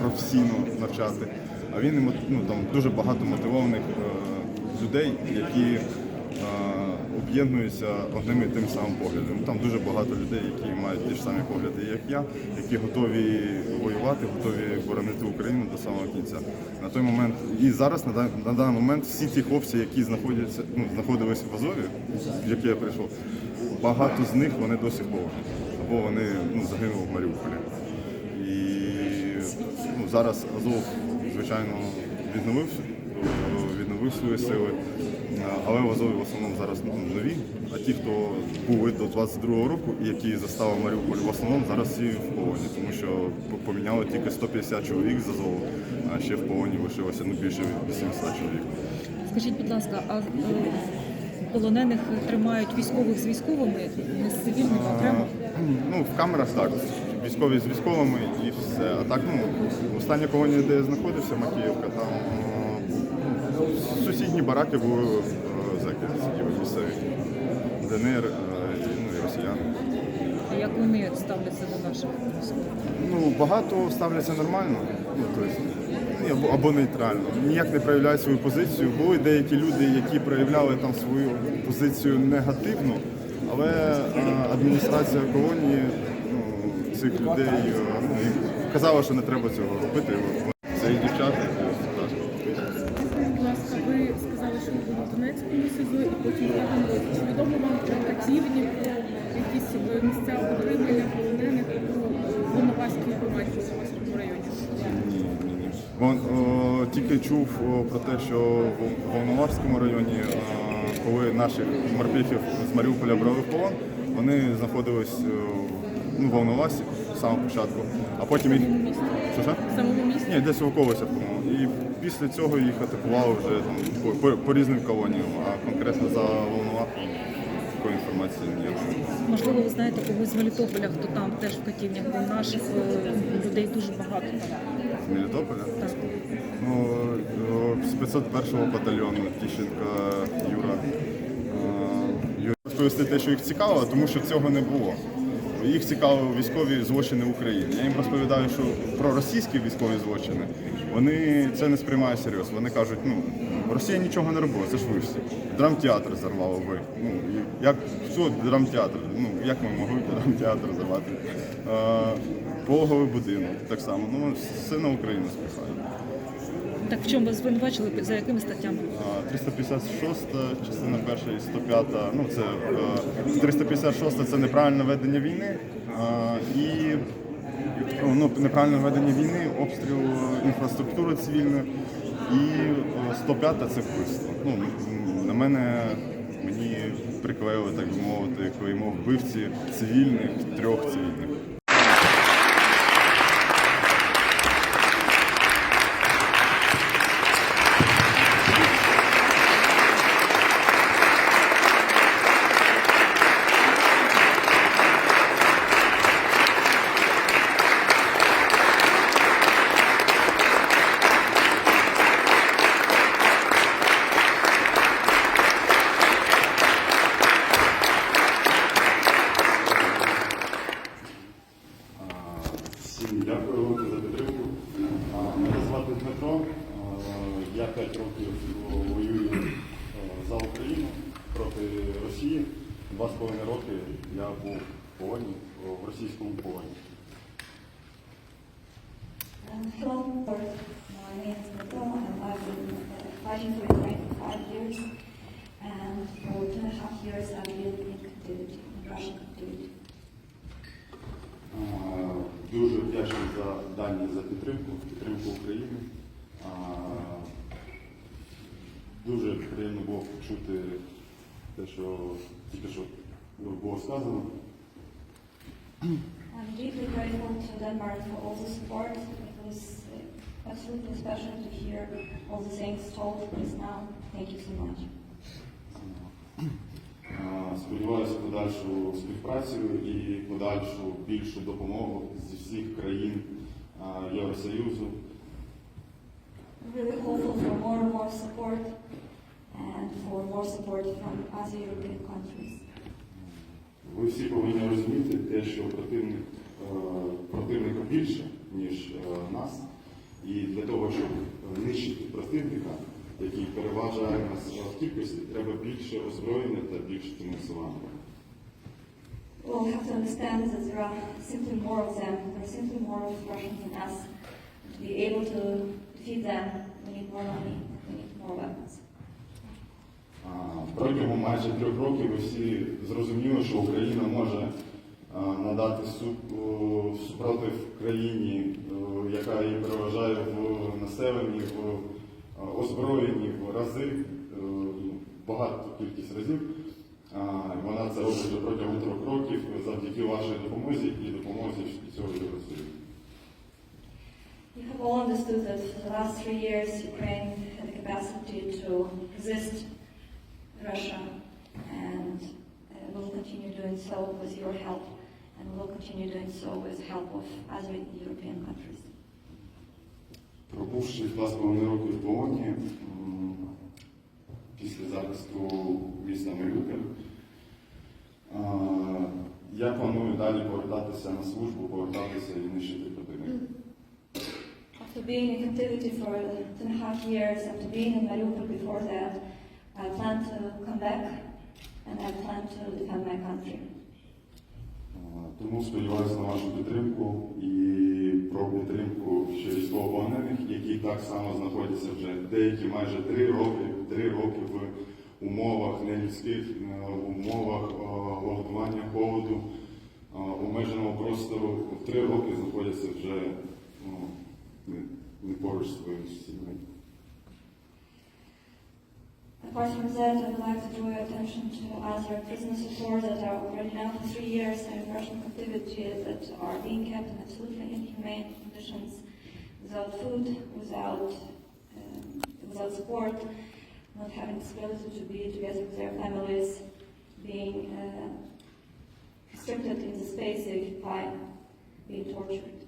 професійно навчати. А він ну, там дуже багато мотивованих е, людей, які е, об'єднуються одним і тим самим поглядом. Там дуже багато людей, які мають ті ж самі погляди, як я, які готові воювати, готові боронити Україну до самого кінця. На той момент і зараз на, на даний момент всі ті хлопці, які знаходяться, ну, знаходились в Азові, в яке я прийшов, багато з них вони досі в. Або вони ну, загинули в Маріуполі. Зараз Азов, звичайно, відновив, відновив свої сили, але в Азові в основному зараз нові. А ті, хто були до 22-го року і які застали Маріуполь, в основному зараз всі в полоні, тому що поміняли тільки 150 чоловік з Азову, а ще в полоні лишилося ну, більше 800 чоловік. Скажіть, будь ласка, а е, полонених тримають військових з військовими, не з цивільними окремо? Ну, в камерах так. Військові з військовими і все. А так, ну, остання колонія, де я знаходився, Макіївка, там е, ну, сусідні бараки були е, зеки сиділи місцеві. ДНР е, і, ну, і росіяни. А як вони ставляться до наших військових? Ну, багато ставляться нормально, ну, тобто, або, нейтрально. Ніяк не проявляють свою позицію. Були деякі люди, які проявляли там свою позицію негативну, але е, адміністрація колонії цих людей е, ну, казала, що не треба цього робити. Це і дівчата. Будь ласка, ви сказали, що ви були в Донецькому СИЗО і потім. Чи відомо вам про катівні, про якісь е, місця утримання полонених у Волноваській громаді в Волноваському районі? Ні, ні, ні. Вон, о, тільки чув о, про те, що в Волноварському районі, о, коли наших морпіхів з Маріуполя брали в полон, вони знаходились о, ну, в Волновасі з самого початку, а потім їх. Що, що? В самому місті? Ні, десь в околицях, по-моєму. І після цього їх атакували вже там, по, по, по різним колоніям, а конкретно за Волнова такої інформації ніякої. Можливо, ви знаєте когось з Мелітополя, хто там теж в катівнях, бо наших е, людей дуже багато там. З Мелітополя. Так. Ну, о, з 501-го батальйону Тіщенка Юра. Е, Юра розповісти те, що їх цікавило, тому що цього не було. Їх цікавили військові злочини України. Я їм розповідаю, що про російські військові злочини вони це не сприймають серйозно. Вони кажуть, ну Росія нічого не робила, це ж ви всі. Драмтеатр зарвали ви. Ну як що драмтеатр? Ну як ми могли драмтеатр зарвати? Е, пологовий будинок так само. Ну все на Україну спихають. Так в чому ви звинувачили, за якими статтями? 356 частина перша і 105, ну це е, 356 це неправильне ведення війни і ну, неправильне ведення війни, обстріл інфраструктури цивільної, і е, 105 це вбивство. Ну, на мене мені приклеїли, так би мовити, клеймо вбивці цивільних, трьох цивільних. Всім дякую велике за підтримку. А, Мене звати Дмитро. А, Я 5 років воюю а, за Україну проти Росії. Два з половиною роки я був в полоні, в російському полоні. Um, hello, world. My name is Mato, and I've been uh, fighting for Ukraine for five years. And for two and a half years, I've been in captivity, in Russian captivity. А, Дуже вдячний за дані за підтримку, підтримку України. Дуже приємно було почути те, що тільки що було сказано. I'm deeply grateful to Denmark for all the support. It was uh, absolutely special to hear all the things told just now. Thank you so much. Сподіваюся подальшу співпрацю і подальшу більшу допомогу зі всіх країн Євросоюзу. Really hopeful for more and more support and for more support from other European countries. Ви всі повинні розуміти те, що противник, е, противника більше, ніж е, нас. І для того, щоб е, нищити противника, який переважає нас в кількості, треба більше озброєння та більше фінансування. Well, we have to understand that there are simply more of them. There are simply more of Russians than us. To be able to defeat them, we need more money, we need more weapons. Протягом майже трьох років ви всі зрозуміли, що Україна може надати супротив країні, яка її переважає в населенні, в озброєнні в рази, е, багато кількість разів. Вона це робить протягом трьох років завдяки вашій допомозі і допомозі цього Євросоюзу. You have all understood that for the last three years, Ukraine had the capacity to resist Russia, and uh, will continue doing so with your help, and will continue doing so with the help of other European countries. Пробувши два з половиною роки в полоні м, після захисту міста Маріуполь, а, я планую далі повертатися на службу, повертатися і нищити противника. After being in captivity for two and a half years, after being in Mariupol before that, I plan to come back and I plan to defend my country. Тому сподіваюся на вашу підтримку і про підтримку ще військовополонених, які так само знаходяться вже деякі майже три роки, три роки в умовах нелюдських, е, в умовах е, голодування, холоду, е, обмеженого простору. В три роки знаходяться вже ну, не, поруч зі своїми сім'ями. Apart from that, I would like to draw your attention to other prisoners of war that are already now for three years in Russian captivity that are being kept in absolutely inhumane conditions, without food, without um, without support, not having the ability to be together with their families, being uh, restricted in the space they occupy, being tortured.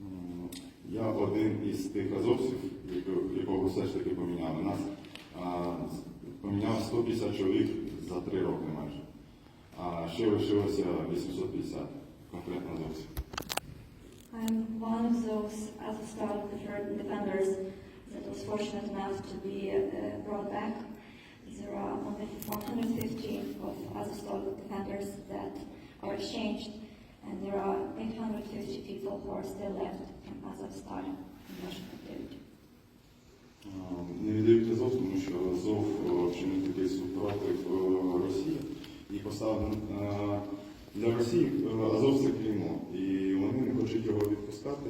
М, Я один із тих азовців, якого- якого все ж таки поміняли. Нас а, з- поміняв 150 чоловік за три роки майже. А ще лишилося 850 конкретно азовців. I'm one of those Azovstal preferred defenders that was fortunate enough to be uh, brought back. There are only 150 of Azovstal defenders that are exchanged, and there are 850 people who are still left from Azovstal in Russian captivity. А, Не віддають Азов, тому що Азов е, вчинив такий супротив е, Росії і поставив е, для Росії е, Азов це клеймо. І вони не хочуть його відпускати.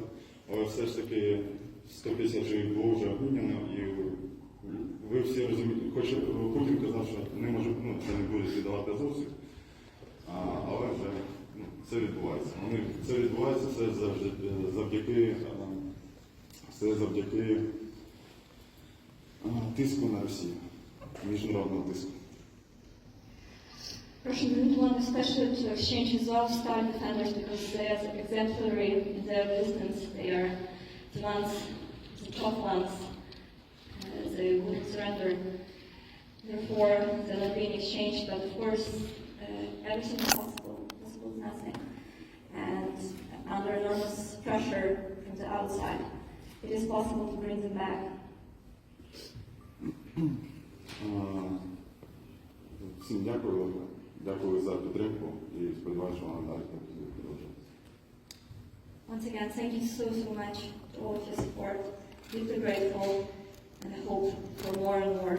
Але все ж таки 150 живих було вже обміняно, і ви всі розумієте, хоч е, Путін казав, що не може, ну, це не буде віддавати азовців, але вже ну, це відбувається. Вони, це відбувається все завжди, е, завдяки, е, все завдяки тиску на Росію, міжнародного тиску. Russian didn't want especially to exchange Azovstal defenders because they are exemplary in their resistance. They are the ones, the top ones. Uh, they wouldn't surrender. Therefore, they're not being exchanged, but of course, uh, everything is possible. Possible is nothing. And under enormous pressure from the outside, it is possible to bring them back. А, Всім дякую, дякую за підтримку і сподіваюся, що вона далі так буде продовжуватися. Once again, thank you so, so much to all of your support. Deeply grateful and I hope for more and more